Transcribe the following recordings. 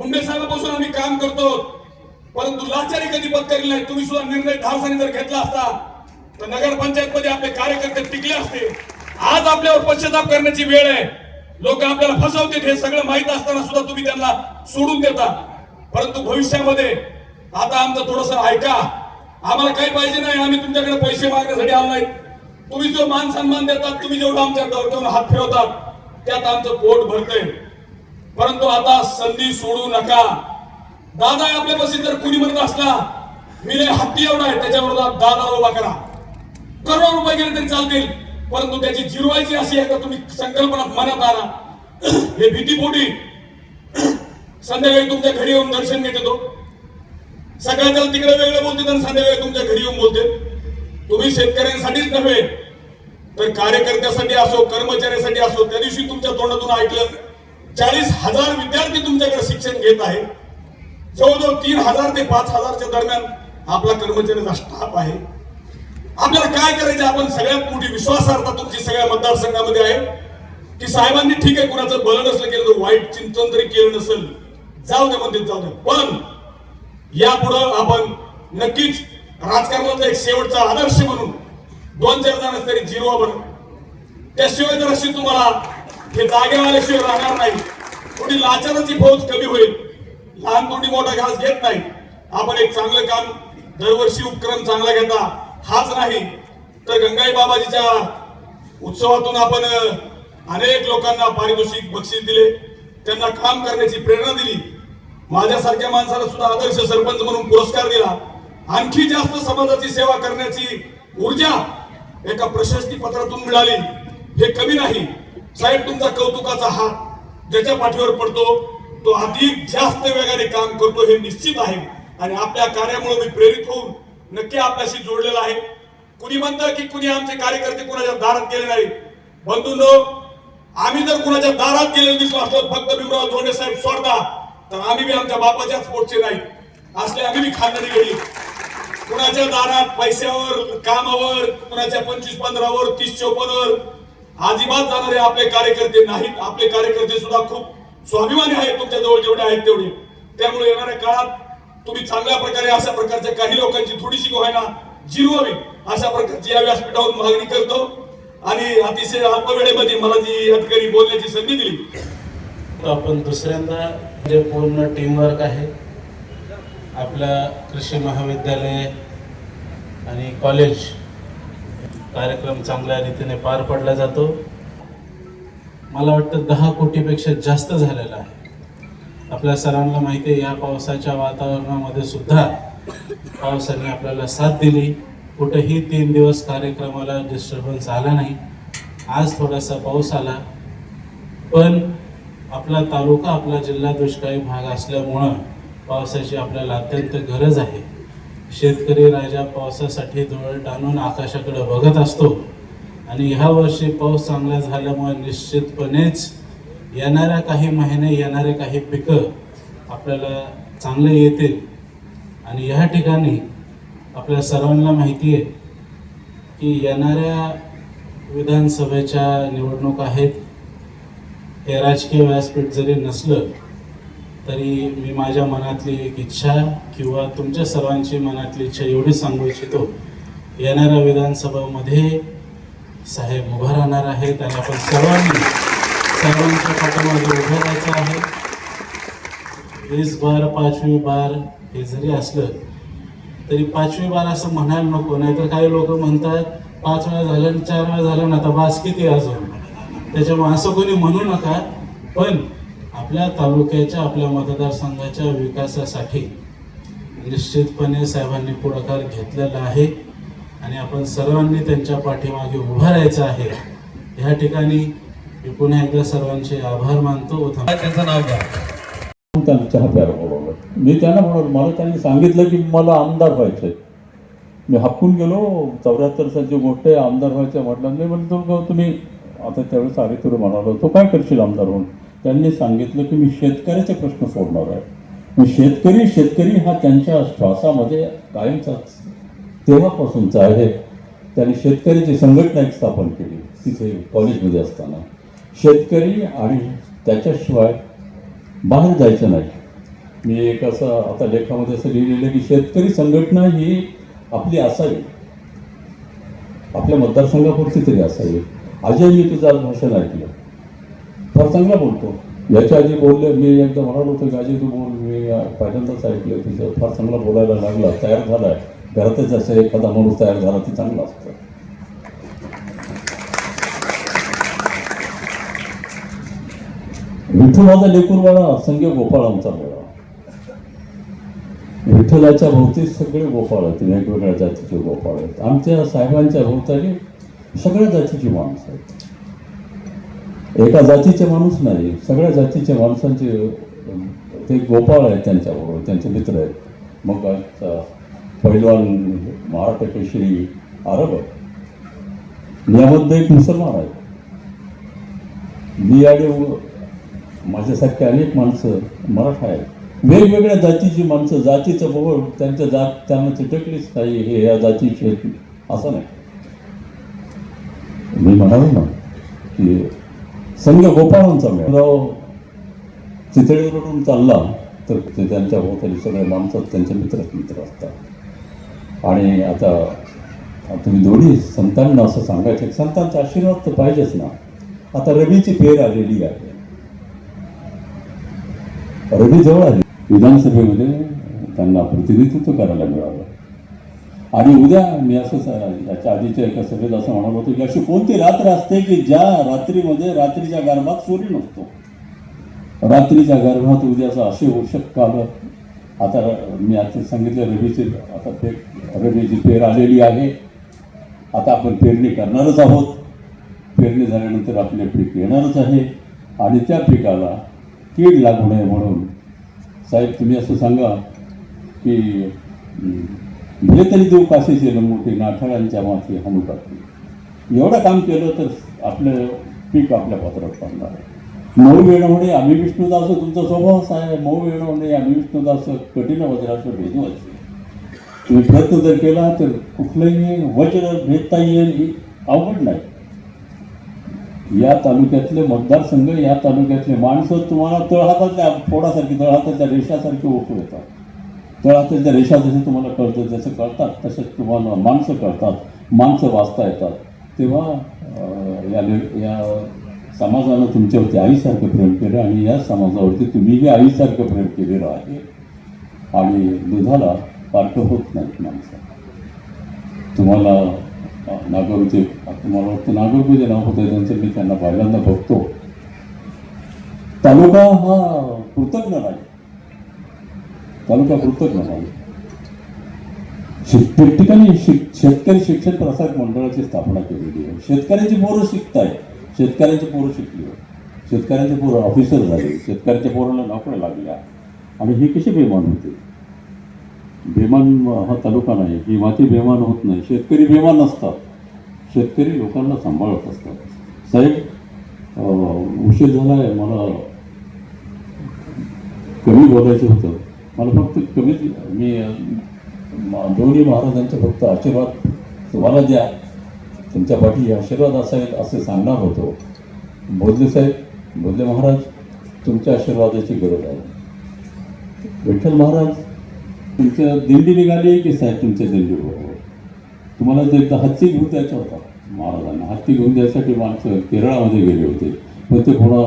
मुंडे साहेबापासून आम्ही काम करतो. परंतु लाचारी कधी पत्करली नाही? तुम्ही सुद्धा निर्णय धावसाने जर घेतला असता तर नगरपंचायत मध्ये आपले कार्यकर्ते टिकले असते. आज आपल्यावर पश्चाताप करण्याची वेळ आहे. लोक आपल्याला फसवतील हे सगळं माहीत असताना सुद्धा तुम्ही त्यांना सोडून देता. परंतु भविष्यामध्ये आता आमचं थोडस ऐका. आम्हाला काही पाहिजे नाही आम्ही तुमच्याकडे पैसे मागण्यासाठी आलो नाही तुम्ही जो मान सन्मान देतात तुम्ही जेवढं आमच्या डोक्यावर हात फिरवतात त्यात आमचं पोट भरतंय. परंतु आता संधी सोडू नका. दादा आपल्यापाशी जर कुणी म्हणत असला मी लय हत्ती एवढा आहे त्याच्या विरोधात दादा उभा करा. करोड रुपये गेले तरी चालतील परंतु त्याची जिरवायची अशी आहे का तुम्ही संकल्पना मनात आणा. हे भीतीपोटी संध्याकाळी तुमच्या घरी येऊन दर्शन घेते तो. सकाळच्या तिकडे वेगळं बोलते आणि संध्याकाळी तुमच्या घरी येऊन बोलते. तुम्ही शेतकऱ्यांसाठीच नव्हे तर कार्यकर्त्यासाठी असो कर्मचाऱ्यासाठी असो त्या दिवशी तुमच्या तोंडातून ऐकलं चाळीस हजार विद्यार्थी तुमच्याकडे शिक्षण घेत आहेत. जवळजवळ तीन हजार ते पाच हजारच्या दरम्यान आपला कर्मचाऱ्याचा स्टाफ आहे. आपल्याला काय करायचं आपण सगळ्यात मोठी विश्वासार्हता तुमची सगळ्या मतदारसंघामध्ये आहे. की साहेबांनी ठीक आहे कुणाचं बल नसलं केलं तर वाईट चिंतन तरी केलं नसेल. जाऊ दे म्हणते जाऊ दे पण यापुढं आपण नक्कीच राजकारणाचा एक शेवटचा आदर्श म्हणून दोन चार जण तरी जिरवावर त्याशिवाय जर अशी तुम्हाला हे जागेवाल्याशिवाय राहणार नाही. थोडी लाचाराची फौज कमी होईल. लहान कोणी मोठा घास घेत नाही. आपण एक चांगलं काम दरवर्षी उपक्रम चांगला घेता. हाच नाही. तर गंगाई बाबाजीच्या उत्सवातून आपण अनेक लोकांना पारितोषिक बक्षीस दिले. त्यांना काम करण्याची प्रेरणा दिली. माझ्यासारख्या माणसाला सुद्धा आदर्श सरपंच म्हणून पुरस्कार दिला. आणखी जास्त समाजाची सेवा करण्याची ऊर्जा एका प्रशस्ती पत्रातून मिळाली. हे कमी नाही. साहेब तुमचा कौतुकाचा हात ज्याच्या पाठीवर पडतो तो अधिक जास्त वेगाने काम करतो हे निश्चित आहे. आणि आपल्या कार्यामुळे मी प्रेरित होऊन नक्की आपल्याशी जोडलेला आहे. कुणी म्हणतं की कुणी आमचे कार्यकर्ते कुणाच्या दारात गेले नाही बंधूंनो आम्ही जर कुणाच्या दारात गेलेलो दिसलो असलो फक्त भीमराव धोंडे साहेब सोडता तर आम्ही बी आमच्या बापाच्याच पोटचे नाही असले आम्ही बी खानदारी गेली कुणाच्या दारात पैशावर कामावर कुणाच्या पंचवीस पंधरावर तीस चौपन्नवर अजिबात जाणारे आपले कार्यकर्ते नाहीत. आपले कार्यकर्ते सुद्धा खूप स्वाभिमानी आहेत तुमच्या जवळ जेवढे आहेत तेवढे. त्यामुळे येणाऱ्या काळात तुम्ही चांगल्या प्रकारे अशा प्रकारच्या काही लोकांची थोडीशी व्हायला जिरवावी अशा प्रकारची या व्यासपीठावर मागणी करतो. आणि अतिशय अल्प वेळेमध्ये मला जी अधिकारी बोलण्याची संधी दिली. आपण दुसऱ्यांदा जे पूर्ण टीमवर्क आहे आपल्या कृषी महाविद्यालय आणि कॉलेज कार्यक्रम चांगल्या रीतीने पार पडला जातो. मला वाटतं दहा कोटीपेक्षा जास्त झालेला आहे. आपल्या सरांना माहिती आहे या पावसाच्या वातावरणामध्ये सुद्धा पावसाने आपल्याला साथ दिली. कुठेही तीन दिवस कार्यक्रमाला डिस्टर्बन्स आला नाही. आज थोडासा पाऊस आला. पण आपला तालुका आपला जिल्हा दुष्काळी भाग असल्यामुळं पावसाची आपल्याला अत्यंत गरज आहे. शेतकरी राजा पावसासाठी डोळे टाणून आकाशाकडे बघत असतो. आणि ह्या वर्षी पाऊस चांगला झाल्यामुळे निश्चितपणेच येणाऱ्या काही महिने येणारे काही पिकं आपल्याला चांगले येतील. आणि ह्या ठिकाणी आपल्या सर्वांना माहिती आहे की येणाऱ्या विधानसभेच्या निवडणूक आहेत. हे राजकीय व्यासपीठ जरी नसलं तरी मी माझ्या मनातली एक इच्छा किंवा तुमच्या सर्वांची मनातली इच्छा एवढी सांगू इच्छितो. येणाऱ्या विधानसभामध्ये साहेब उभा राहणार आहेत आणि आपण सर्वांनी सर्वांच्या पाठीमागे उभं राहायचं आहे. वीस बार पाचवी बार हे जरी असलं तरी पाचवी बार असं म्हणायला नको नाहीतर काही लोक म्हणतात पाच वेळा झालं चार वेळा झालं ना आता बास किती अजून? त्याच्यामुळे असं कोणी म्हणू नका पण आपल्या तालुक्याच्या आपल्या मतदारसंघाच्या विकासासाठी निश्चितपणे साहेबांनी पुढाकार घेतलेला आहे. आणि आपण सर्वांनी त्यांच्या पाठीमागे उभं राहायचं आहे. ह्या ठिकाणी मी पुन्हा एकदा सर्वांचे आभार मानतो. त्यांचं नाव घ्या. त्यांना चहा प्यायला बोलवलं मी त्यांना म्हणाल मला त्यांनी सांगितलं की मला आमदार व्हायचंय. मी हापून गेलो चौऱ्याहत्तर सालची गोष्ट आहे आमदार व्हायचं म्हटलं. नाही म्हणतो तुम्ही आता त्यावेळेस आरे तुला म्हणालो तो काय करशील आमदार म्हणून? त्यांनी सांगितलं की मी शेतकऱ्याचे प्रश्न सोडणार आहे. मी शेतकरी शेतकरी हा त्यांच्या श्वासामध्ये कायमचाच तेव्हापासूनचा आहे. त्यांनी शेतकऱ्याची संघटना एक स्थापन केली तिथे कॉलेजमध्ये असताना. शेतकरी आणि त्याच्याशिवाय बाहेर जायचं नाही. मी एक असं आता लेखामध्ये असं लिहिलेलं की शेतकरी संघटना ही आपली असावी. आपल्या मतदारसंघापुरती तरी असावी. अजय मी तुझं आज भाषण ऐकलं. फार चांगला बोलतो. याच्या आधी बोलले मी एकदा म्हणालो होतो गाजी तू बोल मी पहिल्यांदाच ऐकलं तिचं फार चांगला बोलायला लागला तयार झालाय. घरातच असं एखादा माणूस तयार झाला ते चांगलं असतं. विठ्ठलाचा लेकूरवाडा संघ गोपाळ आमचा मेळा विठ्ठलाच्या भोवती सगळे गोपाळ आहेत वेगवेगळ्या जातीचे गोपाळ आहेत. आमच्या साहेबांच्या भोवताली सगळ्या जातीची माणसं आहेत. एका जातीचे माणूस नाही सगळ्या जातीच्या माणसांचे ते गोपाळ आहेत त्यांच्याबरोबर त्यांचे मित्र आहेत. मग आजचा पैलवान महाराष्ट्र केशरी अरब आहे यामध्ये एक मुसलमान आहे मी आणि माझ्यासारखे अनेक माणसं मराठा आहेत. वेगवेगळ्या जातीची माणसं जातीचं बघून त्यांच्या जात त्यांना चिटकलीच नाही हे या जातीचे असं नाही. मी म्हणालो ना की संघ गोपाळांचा मेळाव. चितळीवरून चालला तर ते त्यांच्या भोवताली सगळे माणसं त्यांचे मित्रच मित्र असतात. आणि आता तुम्ही दोन्ही संतांना असं सांगायचं संतांचा आशीर्वाद तर पाहिजेच ना. आता रवीची फेर आलेली आहे. रवी जवळ आली विधानसभेमध्ये त्यांना प्रतिनिधित्व करायला मिळालं. आणि उद्या मी असं याच्या आधीच्या एका सभेत असं म्हणालो होतो की अशी कोणती रात्र असते की ज्या रात्रीमध्ये रात्रीच्या गर्भात सूर्य नसतो? रात्रीच्या गर्भात उद्याचा असे होऊ काल आता मी आता सांगितलं रवीची आता पे रवीची पेर आलेली आहे. आता आपण पेरणी करणारच आहोत. पेरणी झाल्यानंतर आपले पीक येणारच आहे. आणि त्या पिकाला कीड लागू नये म्हणून साहेब तुम्ही असं सांगा की जे तरी देऊ काशीचे मोठे नाठाळांच्या माथी हाणू एवढं काम केलं तर आपलं पीक आपल्या पत्रात पडणार. मऊ वेणं आम्ही विष्णुदास तुमचा स्वभावच आहे मऊ वेणं आम्ही विष्णुदास कठीण वज्राचं भेदवायचे. तुम्ही प्रयत्न जर केला तर कुठलंही वज्र भेदता येईल ही अवघड नाही. या तालुक्यातले मतदारसंघ या तालुक्यातले माणसं तुम्हाला तळहातातल्या फोडासारखी तळहातातल्या रेषासारखी ओळखू येतात तळहाताच्या रेषा जसे तुम्हाला कळतं जसं कळतात तसेच तुम्हाला माणसं कळतात माणसं वाचता येतात. तेव्हा या ले- या समाजानं तुमच्यावरती आईसारखं प्रेम केलं आणि या समाजावरती तुम्हीही आईसारखं प्रेम केलेलं आहे आणि दुधाला पारखं होत नाहीत माणसं. तुम्हाला अ, नागोरचे तुम्हाला वाटतं नागोरचे नाव होतं त्यांचं मी त्यांना पहिल्यांदा बघतो. तालुका हा कृतज्ञ नाही. तालुका कृतज्ञ नाही शिक- ठिकठिकाणी शिक शेतकरी शिक्षण प्रसारक मंडळाची स्थापना केलेली आहे. शेतकऱ्यांची पोरं शिकताय शेतकऱ्यांची पोरं शिकली शेतकऱ्यांचे पोरं ऑफिसर झाले. शेतकऱ्याच्या पोराला नोकऱ्या लागल्या. आणि हे कसे बेमान होते? बेमान हा तालुका नाही. ही माती बेमान होत नाही. शेतकरी बेमान नसतात. शेतकरी लोकांना सांभाळत असतात. साहेब उशीर झाला आहे मला कमी बोलायचं होतं. मला फक्त कमीच मी दोन्ही महाराजांचे फक्त आशीर्वाद तुम्हाला द्या. तुमच्या पाठी आशीर्वाद असावेत असे सांगणार होतो. बोधले साहेब बोधले महाराज तुमच्या आशीर्वादाची गरज आहे. विठ्ठल महाराज तुमच्या दिंडी निघाली की साहेब तुमच्या दिंडी बरोबर? तुम्हाला जर एकदा हत्ती घेऊन द्यायचा होता. महाराजांना हत्ती घेऊन द्यायसाठी माणसं केरळामध्ये गेले होते. पण ते कोणा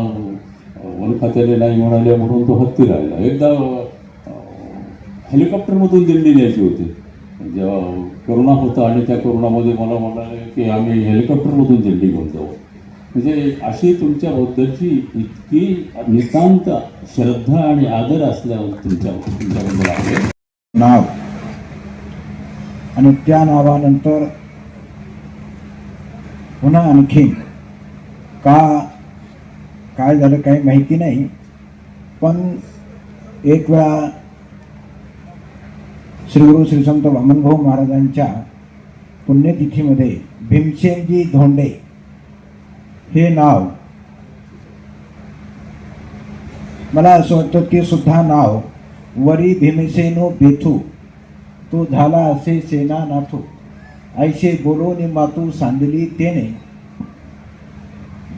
वन खात्याने नाही म्हणाले म्हणून तो हत्ती राहिला. एकदा हेलिकॉप्टरमधून दिंडी न्यायचे होती. जेव्हा करोना होता आणि त्या करोनामध्ये मला म्हणाले की आम्ही हेलिकॉप्टरमधून दिंडी घेऊन जाऊ. म्हणजे अशी तुमच्याबद्दलची इतकी नितांत श्रद्धा आणि आदर असल्यावर तुमच्या तुमच्याबद्दल आहे. नाव. आणि त्या नावानंतर पुन्हा आणखीन का काय झालं काही माहिती नाही पण एक वेळा श्रीगुरु श्री संत वामनभाऊ महाराजांच्या पुण्यतिथीमध्ये भीमसेनजी धोंडे हे नाव मला असं वाटतं ते सुद्धा नाव वरी भीमसेनो बेथू तो झाला असे सेना नाथू ऐसे बोलोनी मातू सांदली तेने.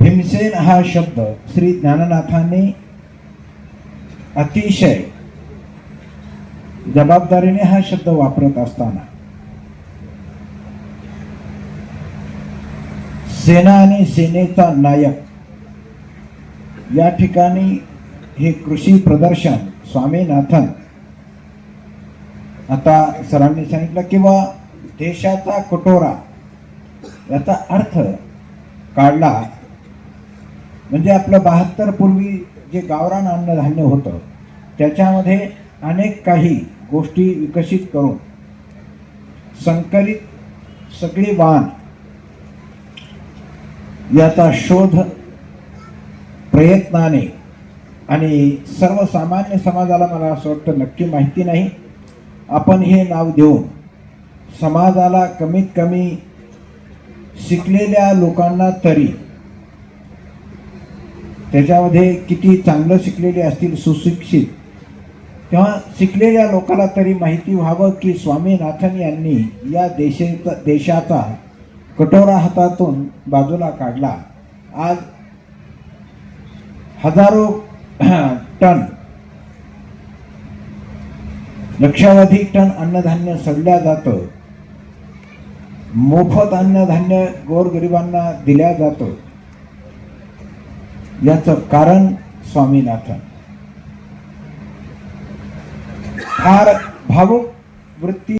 भीमसेन हा शब्द श्री ज्ञाननाथाने अतिशय जबाबदारीने हा शब्द वापरत असताना. सेना आणि सेनेचा नायक. या ठिकाणी हे कृषी प्रदर्शन स्वामीनाथन. आता सरांनी सांगितलं किंवा देशाचा कटोरा याचा अर्थ काढला. म्हणजे आपलं बहात्तर पूर्वी जे गावरान अन्नधान्य होतं त्याच्यामध्ये अनेक काही गोष्टी विकसित करून संकलित सगळी वाण याचा शोध प्रयत्नाने आणि सर्वसामान्य समाजाला मला असं वाटतं नक्की माहिती नाही. आपण हे नाव देऊन समाजाला कमीत कमी शिकलेल्या लोकांना तरी त्याच्यामध्ये किती चांगलं शिकलेले असतील सुशिक्षित तेव्हा शिकलेल्या लोकांना तरी माहिती व्हावं की स्वामीनाथन यांनी या देशेचा देशाचा कटोरा हातातून बाजूला काढला. आज हजारो टन लक्षावधी टन अन्नधान्य सडल्या जातं. मोफत अन्नधान्य गोरगरिबांना दिल्या जातं. याचं कारण स्वामीनाथन. फार भावुक वृत्ती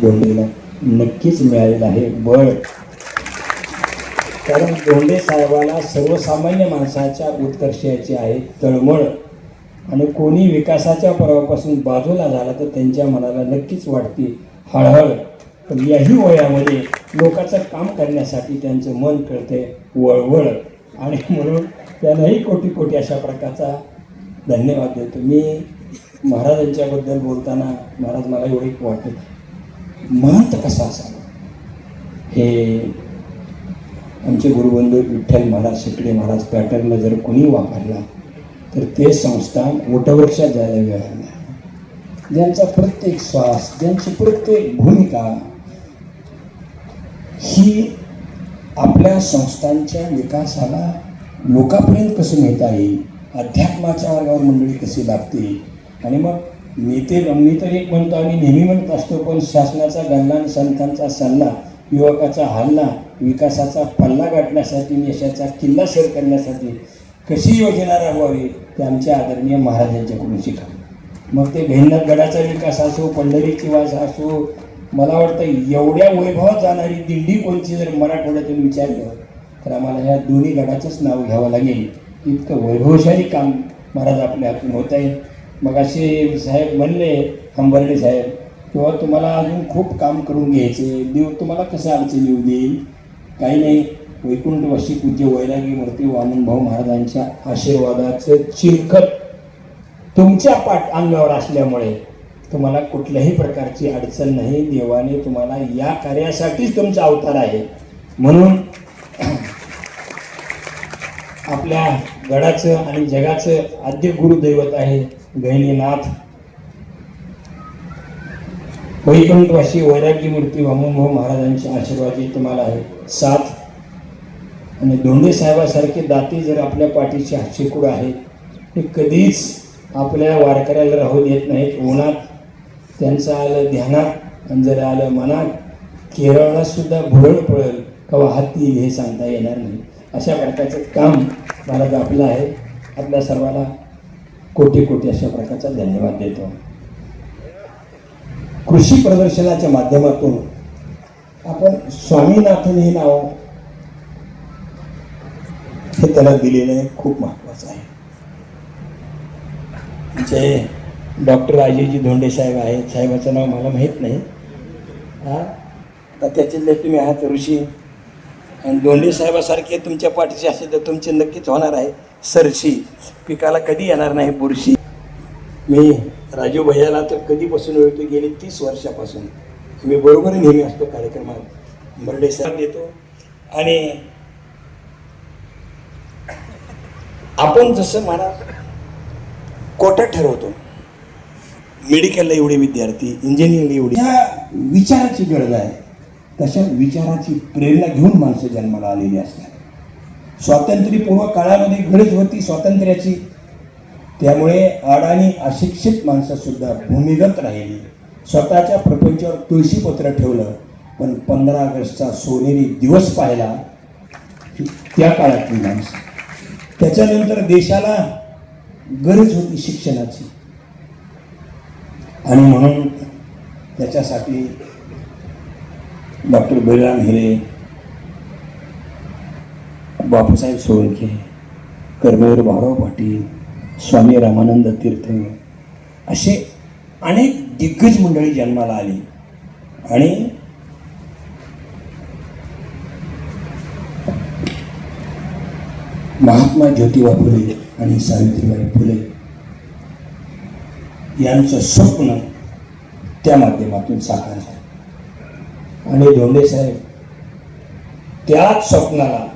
दोंडेला नक्कीच मिळालेलं आहे. बळ. कारण गोंडे साहेबाला सर्वसामान्य माणसाच्या उत्कर्षाची आहे तळमळ. आणि कोणी विकासाच्या पर्वापासून बाजूला झाला तर त्यांच्या मनाला नक्कीच वाटते हळहळ. पण याही वयामध्ये लोकांचं काम करण्यासाठी त्यांचं मन कळते वळवळ. आणि म्हणून त्यांनाही कोटी कोटी अशा प्रकारचा धन्यवाद देतो. मी महाराजांच्याबद्दल बोलताना महाराज मला एवढे वाटत महंत कसा असावा? हे आमचे गुरुबंधू विठ्ठल महाराज शेकडे महाराज पॅटर्न जर कोणी वापरला तर ते संस्थान वटवृक्षात जायला वेळ नाही. ज्यांचा प्रत्येक श्वास ज्यांची प्रत्येक भूमिका ही आपल्या संस्थांच्या विकासाला लोकांपर्यंत कसं नेता येईल? अध्यात्माच्या मार्गावर मंडळी कशी लागते आणि मग मी ते मी तर एक म्हणतो आम्ही नेहमी म्हणत असतो पण शासनाचा गल्ला आणि संतांचा सल्ला युवकाचा हल्ला विकासाचा पल्ला गाठण्यासाठी यशाचा किल्ला सर करण्यासाठी कशी योजना राबवावी ते आमच्या आदरणीय महाराजांच्याकडून शिका. मग ते भेंदर गडाचा विकास असो पंढरीची वास असो मला वाटतं एवढ्या वैभवात जाणारी दिंडी कोणची जर मराठवाड्यातून विचारलं तर आम्हाला ह्या दोन्ही गडाचंच नाव घ्यावं लागेल. इतकं वैभवशाली काम महाराज आपल्या हातून होत आहे. मग असे साहेब म्हणले हंबर्डे साहेब किंवा तुम्हाला अजून खूप काम करून घ्यायचे देव तुम्हाला कसं अडचण येऊ देईल? काही नाही वैकुंठवासी पूज्य वैरागी मूर्ती वामनभाऊ महाराजांच्या आशीर्वादाचं चिरखत तुमच्या पाठ अंगावर असल्यामुळे तुम्हाला कुठल्याही प्रकारची अडचण नाही. देवाने तुम्हाला या कार्यासाठीच तुमचा अवतार आहे. म्हणून आपल्या गडाचं आणि जगाचं आद्य गुरुदैवत आहे. गहिनीनाथ. वैकुंठवासी वैराग्य मूर्ती वामनभाऊ महाराजांचे आशीर्वाद तुम्हाला आहे. साथ आणि धोंडे साहेबासारखे दाते जर आपल्या पाठीचे शेकूड आहे ते कधीच आपल्या वारकऱ्याला राहू देत नाहीत. उन्हात त्यांचं आलं ध्यानात आणि जर आलं मनात केरळला सुद्धा भुरळ पळेल किंवा हात येईल हे सांगता येणार नाही. अशा प्रकारचं काम महाराज आपलं आहे. आपल्या सर्वांना कोटी कोटी अशा प्रकारचा धन्यवाद देतो. कृषी प्रदर्शनाच्या माध्यमातून आपण स्वामीनाथन हे नाव हे त्याला दिलेलं आहे. खूप महत्त्वाचं आहे. जे डॉक्टर अजयजी धोंडे साहेब आहेत साहेबाचं नाव मला माहीत नाही. हां? तर त्याच्यातले तुम्ही आहात ऋषी. आणि धोंडे साहेबासारखे तुमच्या पाठीशी असेल तर तुमचे नक्कीच होणार आहे. सरशी. पिकाला कधी येणार नाही बुरशी? मी राजू भैयाला तर कधीपासून ओळखतो गेली? तीस वर्षापासून. मी बरोबर नेहमी असतो कार्यक्रमात. बर्डे सर देतो आणि आपण जसं म्हणा कोटा ठरवतो मेडिकलला एवढे विद्यार्थी इंजिनिअरिंगला एवढी ह्या विचाराची गरज आहे. तशा विचाराची प्रेरणा घेऊन माणसं जन्माला आलेली असतात. स्वातंत्र्यपूर्व काळामध्ये गरज होती स्वातंत्र्याची. त्यामुळे अडाणी अशिक्षित माणसंसुद्धा भूमिगत राहिली. स्वतःच्या प्रपंचावर तुळशीपत्र ठेवलं. पण पंधरा ऑगस्टचा सोनेरी दिवस पाहिला त्या काळातली माणसं. त्याच्यानंतर देशाला गरज होती शिक्षणाची. आणि म्हणून त्याच्यासाठी डॉक्टर बलिराम हिरे बापूसाहेब सोळके कर्मवीर भाऊराव पाटील स्वामी रामानंद तीर्थ असे अनेक दिग्गज मंडळी जन्माला आली. आणि महात्मा ज्योतिबा फुले आणि सावित्रीबाई फुले यांचं स्वप्न त्या माध्यमातून साकार झालं. आणि धोंडे साहेब त्याच स्वप्नाला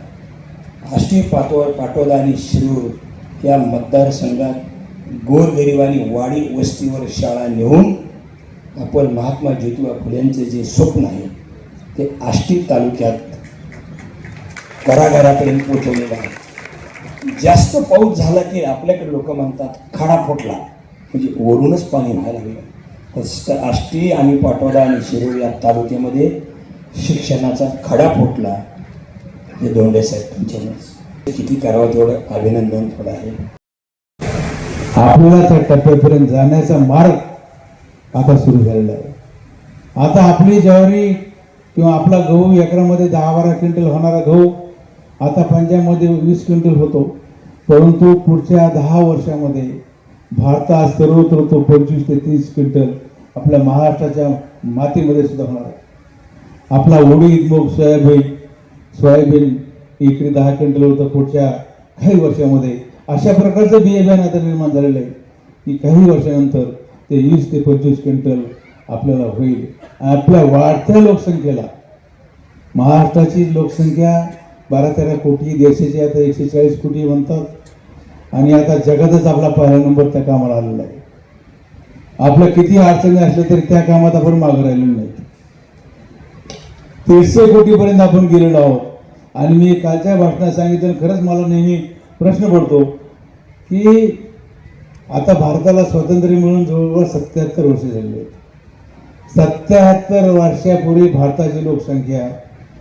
आष्टी पाटोळ पाटोदा आणि शिरूर या मतदारसंघात गोरगरिबांनी वाडी वस्तीवर शाळा नेऊन आपण महात्मा ज्योतिबा फुल्यांचे जे स्वप्न आहे ते आष्टी तालुक्यात घराघरापर्यंत पोचवलेलं आहे. जास्त पाऊस झाला की आपल्याकडे लोक म्हणतात खडा फुटला. म्हणजे वरूनच पाणी व्हायला लागलं. तर आष्टी आणि पाटोदा आणि शिरोळ या तालुक्यामध्ये शिक्षणाचा खडा फुटला. हे दोंडे साहेब तुमच्यामुळे किती करावं तेवढं अभिनंदन थोडं आहे. आपल्याला त्या टप्प्यापर्यंत जाण्याचा मार्ग आता सुरू झालेला आहे. आता आपली ज्वारी किंवा आपला गहू एकरामध्ये दहा बारा क्विंटल होणारा गहू आता पंजाबमध्ये वीस क्विंटल होतो. परंतु पुढच्या दहा वर्षामध्ये भारतात सर्वत्र तो पंचवीस ते तीस क्विंटल आपल्या महाराष्ट्राच्या मातीमध्ये सुद्धा होणार आहे. आपला उडीद मूग सोयाबीन सोयाबीन एकरी दहा क्विंटल होतं पुढच्या काही वर्षामध्ये. अशा प्रकारचं बियाणं आता निर्माण झालेलं आहे. की काही वर्षानंतर ते वीस ते पंचवीस क्विंटल आपल्याला होईल. आपल्या वाढत्या लोकसंख्येला. महाराष्ट्राची लोकसंख्या बारा तेरा कोटी देशाची आता एकशे चाळीस कोटी म्हणतात. आणि आता जगातच आपला पहिला नंबर त्या कामाला आलेला आहे. आपलं किती अडचणी असल्या तरी त्या कामात आपण मागं राहिलेलो नाही तीसशे कोटीपर्यंत आपण गेलेलो आहोत. आणि मी कालच्या भाषणात सांगितलं खरंच मला नेहमी प्रश्न पडतो की आता भारताला स्वातंत्र्य मिळून जवळजवळ सत्याहत्तर वर्ष झाली आहेत. सत्याहत्तर वर्षापूर्वी भारताची लोकसंख्या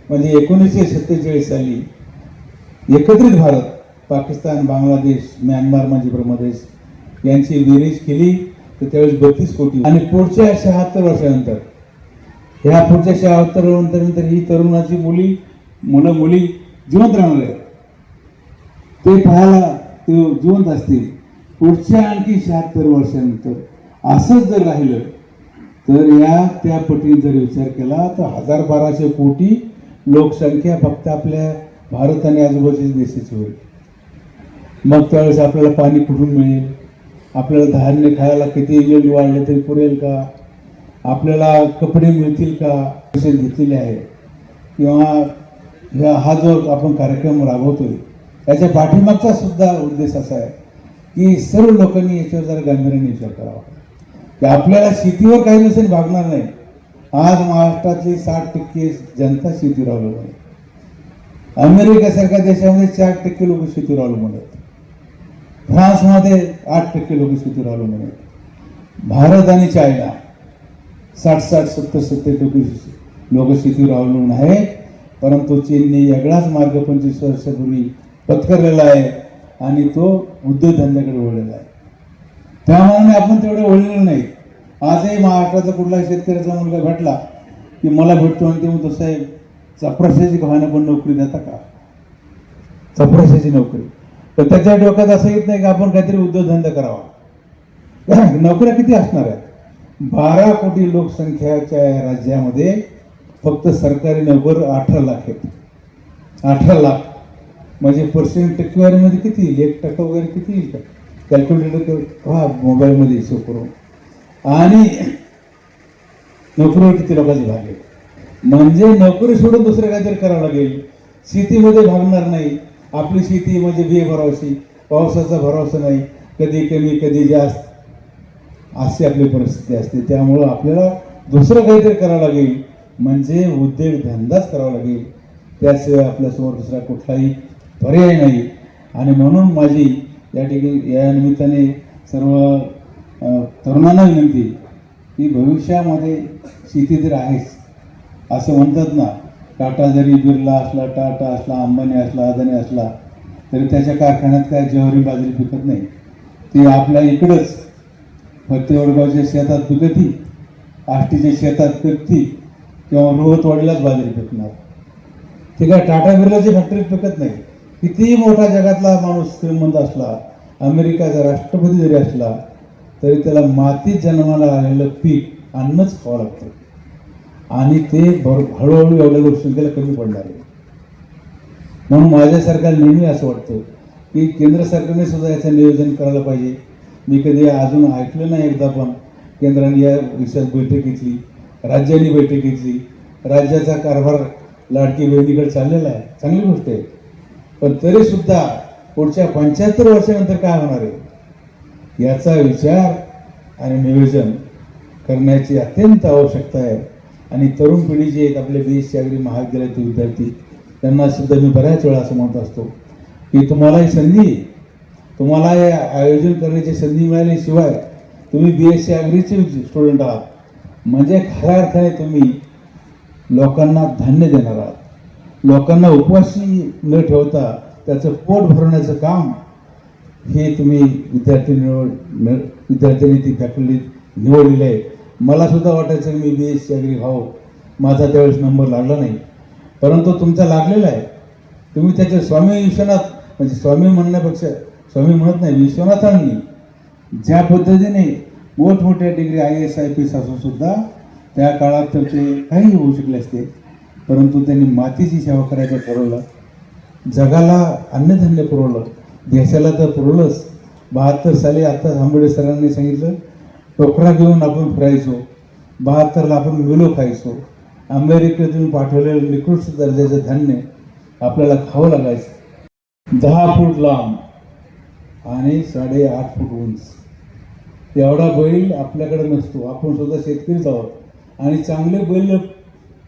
म्हणजे एकोणीसशे सत्तेचाळीस साली एकत्रित भारत पाकिस्तान बांगलादेश म्यानमार मध्य प्रदेश यांची बेरीज केली तर त्यावेळेस बत्तीस कोटी. आणि पुढच्या शहात्तर वर्षानंतर ह्या पुढच्या शहात्तर नंतर ही तरुणाची मुली मुलं मुली जिवंत राहणार आहेत. ते पाहायला ते जिवंत असतील. पुढच्या आणखी शहात्तर वर्षानंतर असंच जर राहिलं तर या त्या पटीने जर विचार केला तर हजार बाराशे कोटी लोकसंख्या फक्त आपल्या भारत आणि आजूबाजूच्या देशाची होईल. मग त्यावेळेस आपल्याला पाणी कुठून मिळेल? आपल्याला धान्य खायला किती एजंट वाढले तरी पुरेल का? आपल्याला कपडे मिळतील का? असे घेतलेले आहे किंवा हा जो आपण कार्यक्रम राबवतोय याच्या पाठीमागचा सुद्धा उद्देश असा आहे की सर्व लोकांनी याच्यावर जरा गांभीर्याने विचार करावा. की आपल्याला शेतीवर काही नसेल भागणार नाही. आज महाराष्ट्रातली साठ टक्के जनता शेतीवर अवलंबून आहे. अमेरिकेसारख्या देशामध्ये चार टक्के लोक शेतीवर अवलंबून आहेत. फ्रान्समध्ये आठ टक्के लोक शेतीवर अवलंबून आहेत. भारत आणि चायना साठ साठ सत्तर सत्तर टक्के लोक शेतीवर अवलंबून आहेत. परंतु चीनने वेगळाच मार्ग पंचवीस वर्षापूर्वी पत्करलेला आहे आणि तो उद्योगधंद्याकडे वळलेला आहे. त्यामानाने आपण तेवढं वळलेलं नाही आजही महाराष्ट्राचा कुठला शेतकऱ्याचा मुलगा भेटला की मला भेटतो आणि ते म्हणतो साहेब चपराशाची गव्हाणं पण नोकरी देता का? चपराशाची नोकरी. तर त्याच्या डोक्यात असं येत नाही की आपण काहीतरी उद्योगधंदा करावा. नोकऱ्या किती असणार आहेत? बारा कोटी लोकसंख्याच्या राज्यामध्ये फक्त सरकारी नोकर अठरा लाख आहेत. अठरा लाख. म्हणजे पर्सेंट टक्केवारीमध्ये किती येईल? एक टक्का वगैरे किती येईल का? कॅल्क्युलेटर हा मोबाईलमध्ये हिशोब करून. आणि नोकरीवर किती लोकांचे भाग म्हणजे नोकरी सोडून दुसरं काहीतरी करावं लागेल. शेतीमध्ये भागणार नाही. आपली शेती म्हणजे बेभरावशी पावसाचा भरोसा नाही. कधी कमी कधी जास्त. अशी आपली परिस्थिती असते. त्यामुळं आपल्याला दुसरं काहीतरी करावं लागेल. म्हणजे उद्योगधंदाच करावा लागेल. त्याशिवाय आपल्यासमोर दुसरा कुठलाही पर्याय नाही. आणि म्हणून माझी या ठिकाणी या निमित्ताने सर्व तरुणांना विनंती की भविष्यामध्ये शेती तर आहेच असं म्हणतात ना टाटा जरी बिर्ला असला टाटा असला अंबानी असला अदानी असला तरी त्याच्या कारखान्यात काय ज्वारी बाजरी पिकत नाही. ती आपल्या इकडंच फत्तेवडगावच्या शेतात पिकती आष्टीच्या शेतात पिकती किंवा रोहतवाडीलाच बाजरी पिकणार ते काय टाटा बिर्लाची फॅक्टरी पिकत नाही. कितीही मोठा जगातला माणूस श्रीमंत असला अमेरिकाचा राष्ट्रपती जरी असला तरी त्याला मातीत जन्माला आलेलं पीक अन्नच खावं लागतं. आणि ते भर हळूहळू एवढ्या लोकसंख्येला कमी पडणार आहे. म्हणून माझ्यासारख्या नेहमी असं वाटतं की केंद्र सरकारने सुद्धा याचं नियोजन करायला पाहिजे. मी कधी अजून ऐकलं नाही एकदा पण. केंद्राने या विषयात बैठक घेतली. राज्यांनी बैठक घेतली. राज्याचा कारभार लाडकी बहिणीकडे चाललेला आहे. चांगली गोष्ट आहे. पण तरीसुद्धा पुढच्या पंच्याहत्तर वर्षानंतर काय होणार आहे? याचा विचार आणि नियोजन करण्याची अत्यंत आवश्यकता आहे. आणि तरुण पिढी जे आहेत आपले बी अगदी अग्री महाविद्यालयातील विद्यार्थी. त्यांना सुद्धा मी बऱ्याच वेळा असं म्हणत असतो की तुम्हाला ही संधी तुम्हाला हे आयोजन करण्याची संधी मिळाल्याशिवाय तुम्ही बी एस सी अग्रीचे स्टुडंट आहात. म्हणजे खऱ्या अर्थाने तुम्ही लोकांना धान्य देणार आहात. लोकांना उपवासी न ठेवता त्याचं पोट भरवण्याचं काम हे तुम्ही विद्यार्थी निवड न- विद्यार्थ्यांनी ती फॅकल्टी निवडलेली आहे. मला सुद्धा वाटायचं की मी बी एस सी अग्री व्हावं. माझा त्यावेळेस नंबर लागला नाही. परंतु तुमचा लागलेला आहे. तुम्ही त्याचे स्वामी विश्वनाथ म्हणजे स्वामी म्हणण्यापेक्षा स्वामी म्हणत नाही विश्वनाथांनी ज्या पद्धतीने मोठमोठ्या degree I S I P S असून सुद्धा त्या काळात तर ते काही होऊ शकले असते. परंतु त्यांनी मातीची सेवा करायचं ठरवलं. जगाला अन्नधान्य पुरवलं. देशाला तर पुरवलंच. बहात्तर साली आत्ताच आंबेडे सरांनी सांगितलं टोकरा घेऊन आपण फिरायचो. बहात्तरला आपण विलो खायचो. अमेरिकेतून पाठवलेलं निकृष्ट दर्जाचं धान्य आपल्याला खावं लागायचं. दहा फूट लांब आणि साडेआठ फूट उंच. एवढा बैल आपल्याकडे नसतो. आपण स्वतः शेतकरीच आहोत. आणि चांगले बैल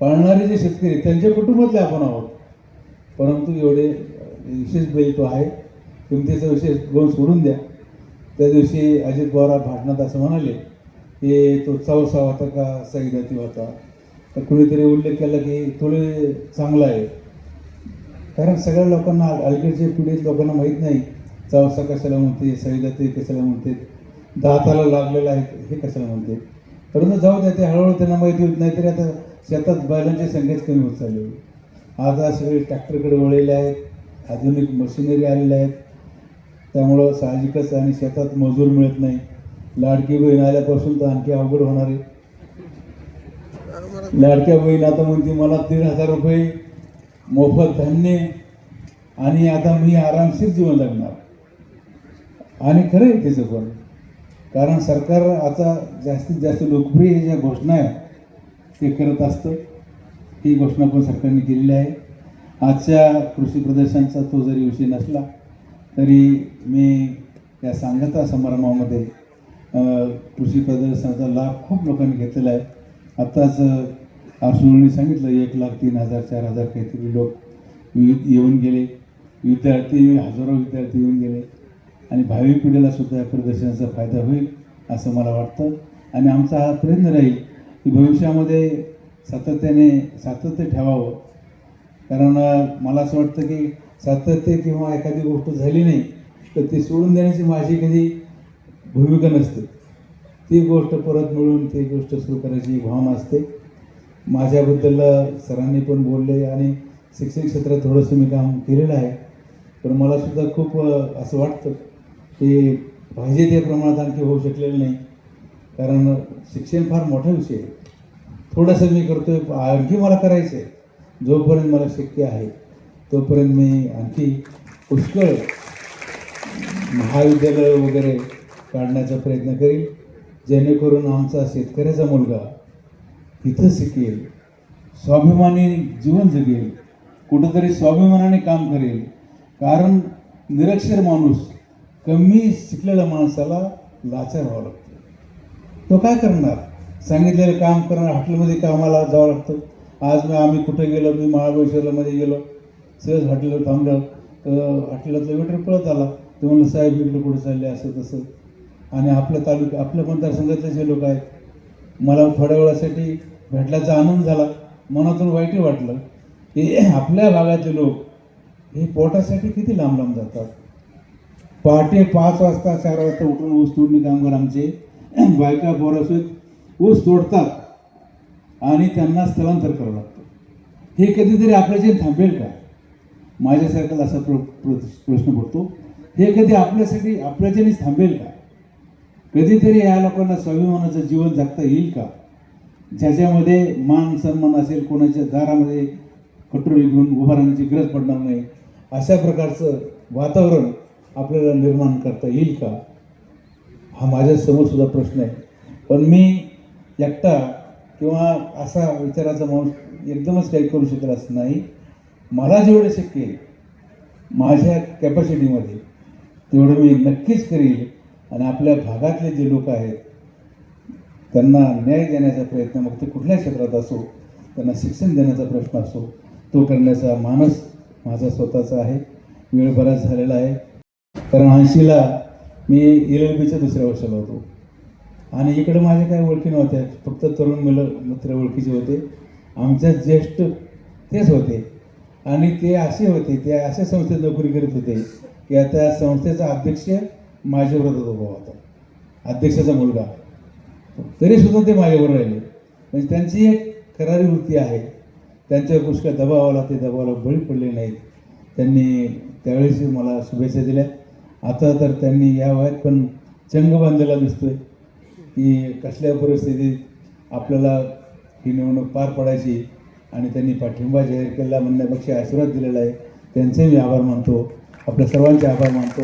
पाळणारे जे शेतकरी त्यांच्या कुटुंबातले आपण आहोत. परंतु एवढे विशेष बैल तो आहे. किमतीचा विशेष गुण सोडून द्या. त्या दिवशी अजित पवार भाषणात असं म्हणाले की तो चौसा होता का सईदाती होता तर कुणीतरी उल्लेख केला की थोडे चांगला आहे. कारण सगळ्या लोकांना अलीकडच्या पिढीत लोकांना माहीत नाही चौसा कशाला म्हणते सईदाती कशाला म्हणते? दाताला लागलेलं आहे हे कशाला म्हणते? परंतु जाऊ द्या ते हळूहळू त्यांना माहिती होत नाही तरी आता शेतात बैलांची संख्याच कमी होत चालली आज आता सगळे ट्रॅक्टरकडे वळलेले आहेत आधुनिक मशिनरी आलेल्या आहेत. त्यामुळं साहजिकच आणि शेतात मजूर मिळत नाही. लाडकी बहीण आल्यापासून तर आणखी अवघड होणार आहे. लाडक्या बहीण आता म्हणते मला तीन हजार रुपये मोफत धान्य आणि आता मी आरामशीर जीवन जगणार. आणि खरं आहे त्याचं पण कारण सरकार आता जास्तीत जास्त लोकप्रिय ज्या घोषणा आहेत ते करत असतं. ही घोषणा पण सरकारने केलेली आहे. आजच्या कृषी प्रदर्शनाचा तो जरी विषय नसला तरी मी या सांगता समारंभामध्ये कृषी प्रदर्शनाचा लाभ खूप लोकांनी घेतलेला आहे. आत्ताच आरसूळनी सांगितलं एक लाख तीन हजार चार हजार काहीतरी लोक येऊन गेले. विद्यार्थी हजारो विद्यार्थी येऊन गेले. आणि भावी पिढीला सुद्धा या प्रदर्शनाचा फायदा होईल असं मला वाटतं. आणि आमचा हा प्रयत्न राहील की भविष्यामध्ये सातत्याने सातत्य ठेवावं. कारण मला असं वाटतं की सातत्य किंवा एखादी गोष्ट झाली नाही तर ती सोडून देण्याची माझी कधी भूमिका नसते. ती गोष्ट परत मिळून ती गोष्ट सुरू करायची भावना असते. माझ्याबद्दल सरांनी पण बोलले आणि शिक्षण क्षेत्रात थोडंसं मी काम केलेलं आहे. तर मला सुद्धा खूप असं वाटतं ते पाहिजे त्या प्रमाणात आणखी होऊ शकलेलं नाही. कारण शिक्षण फार मोठा विषय आहे. थोडंसं मी करतोय आणखी मला करायचं आहे जोपर्यंत मला शक्य आहे तोपर्यंत मी आणखी पुष्कळ महाविद्यालय वगैरे काढण्याचा प्रयत्न करील जेणेकरून आमचा शेतकऱ्याचा मुलगा इथं शिकेल स्वाभिमानी जीवन जगेल कुठंतरी स्वाभिमानाने काम करेल. कारण निरक्षर माणूस कमी शिकलेल्या माणसाला लाचार व्हावं लागतं. तो काय करणार? सांगितलेलं काम करणार हॉटेलमध्ये कामाला जावं लागतं. आज मी आम्ही कुठं गेलो? मी महाबळेश्वरमध्ये गेलो. सहज हॉटेलवर थांबलं. तर हॉटेलातला वेटर पळत आला. ते म्हणलं साहेब इकडे कुठं चालले? असं तसं. आणि आपल्या तालुक्या आपल्या मतदारसंघातले जे लोक आहेत मला थोड्या वेळासाठी भेटल्याचा आनंद झाला. मनातून वाईटही वाटलं. की आपल्या भागातले लोक हे पोटासाठी किती लांब लांब जातात? पहाटे पाच वाजता चार वाजता उठून ऊस तोडणी कामगार आमचे. बायका पोरासहित ऊस तोडतात आणि त्यांना स्थलांतर करावं लागतं. हे कधीतरी आपल्याचे थांबेल का? माझ्यासारख्याला असा प्र प्र- प्रश्न पडतो. हे कधी आपल्यासाठी आपल्याच्याने थांबेल का? कधीतरी या लोकांना स्वाभिमानाचं जीवन जगता येईल का? ज्याच्यामध्ये मान सन्मान असेल कोणाच्या दारामध्ये कटोरी घेऊन उभा राहण्याची गरज पडणार नाही. अशा प्रकारचं वातावरण आपल्याला निर्माण करता येईल का? हा माझ्यासमोरसुद्धा सुद्धा प्रश्न आहे. पण मी एकटा किंवा असा विचाराचा माणूस एकदमच काही करू शकत असं नाही. मला जेवढं शक्य आहे माझ्या कॅपॅसिटीमध्ये तेवढं मी नक्कीच करील आणि आपल्या भागातले जे लोक आहेत त्यांना न्याय देण्याचा प्रयत्न मग ते कुठल्या क्षेत्रात असो त्यांना शिक्षण देण्याचा प्रश्न असो तो करण्याचा मानस माझा स्वतःचा आहे. वेळ बराच झालेला आहे. कारण ऐंशीला मी एल एल बीच्या दुसऱ्या वर्षाला होतो. आणि इकडे माझ्या काही ओळखी नव्हत्या फक्त तरुण मुलं मित्र ओळखीचे होते. आमच्या ज्येष्ठ तेच होते. आणि ते असे होते ते अशा संस्थेत नोकरी करीत होते की आता संस्थेचा अध्यक्ष माझ्याबरोबर उभा होता. अध्यक्षाचा मुलगा. तरी सुद्धा ते माझ्याबरोबर राहिले. म्हणजे त्यांची एक करारी वृत्ती आहे. त्यांच्या पुष्कळ दबावाला ते दबावाला बळी पडले नाहीत. त्यांनी त्यावेळेस मला शुभेच्छा दिल्या. आता तर त्यांनी या वयात पण चंग बांधलेला दिसतोय. की कसल्या परिस्थितीत आपल्याला ही निवडणूक पार पडायची आणि त्यांनी पाठिंबा जाहीर केला म्हणण्यापेक्षा आशीर्वाद दिलेला आहे. त्यांचे मी आभार मानतो. आपल्या सर्वांचे आभार मानतो.